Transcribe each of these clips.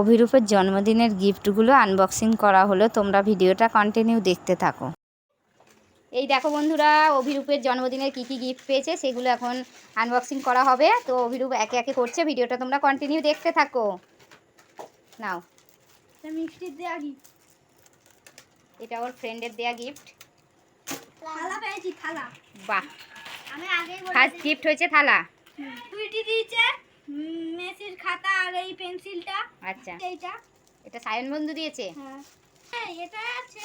অভিরূপের জন্মদিনের গিফটগুলো আনবক্সিং করা হলো। তোমরা ভিডিওটা কন্টিনিউ দেখতে থাকো। এই দেখো বন্ধুরা অভিরূপের জন্মদিনের কি কি গিফট পেয়েছে সেগুলো এখন আনবক্সিং করা হবে। তো অভিরূপ একে একে করছে ভিডিওটা তোমরা কন্টিনিউ দেখতে থাকো। নাও। মিষ্টি দেওয়া কি এটা ওর ফ্রেন্ডের দেয়া গিফট থালা পেয়েছি থালা। বাহ। ফার্স্ট গিফট হয়েছে থালা। আচ্ছা। এইটা এটা। সায়ন বন্ধু দিয়েছে। হ্যাঁ। এটা আছে।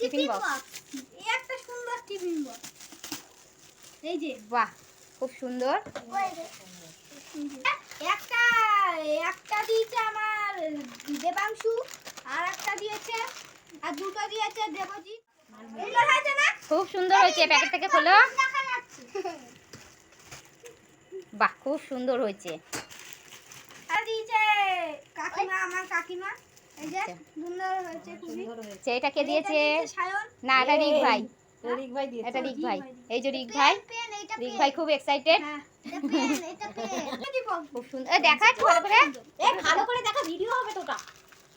টিফিন বক্স একটা সুন্দর টিফিন বক্স এই যে। বাহ খুব সুন্দর। একটা একটা দিয়েছে আমার দেবাংশু আর একটা দিয়েছে আর দুটো দিয়েছে দেবজিৎ। সুন্দর হয়েছে না? খুব সুন্দর হয়েছে প্যাকেট থেকে খোলো। বাহ খুব সুন্দর হয়েছে। কাকিমা আমার কাকিমা এই যে আচ্ছা। সুন্দর হয়েছে খুবই। সে এটা কে দিয়েছে? না এটা রিক ভাই। রিক ভাই দিয়েছে। এটা রিক ভাই। এই যে রিক ভাই। রিক ভাই খুব এক্সাইটেড হ্যাঁ এটা পেন এটা পেন। দিব খুব সুন্দর। দেখা ভালো করে। ভালো করে দেখা ভিডিও হবে তোটা।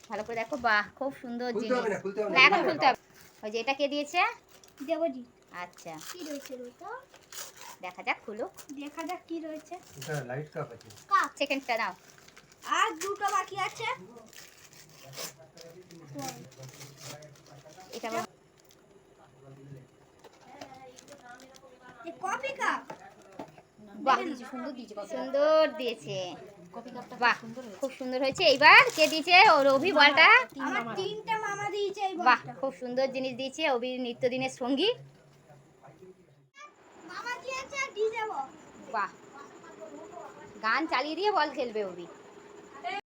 ভালো করে দেখো বাহ খুব সুন্দর জিনিস। না এখন খুলতে হবে। ওই যে এটা কে দিয়েছে? দেবজিৎ। আচ্ছা। কি রয়েছে ওটা দেখা যাক খুলো দেখা যাক কি রয়েছে। এটা লাইট কাপ আছে। কাপ। সেকেন্ডটা নাও। আর দুটো বাকি আছে। এটা কফি কাপ। বাহ সুন্দর দিয়েছে সুন্দর দিয়েছে। বাহ খুব সুন্দর হয়েছে। এইবার কে দিয়েছে? ও রবি বলটা। তিনটে মামা দিয়েছে বাহ খুব সুন্দর জিনিস দিয়েছে অবির নিত্যদিনের সঙ্গী। বাহ গান চালিয়ে দিয়ে বল খেলবে অবি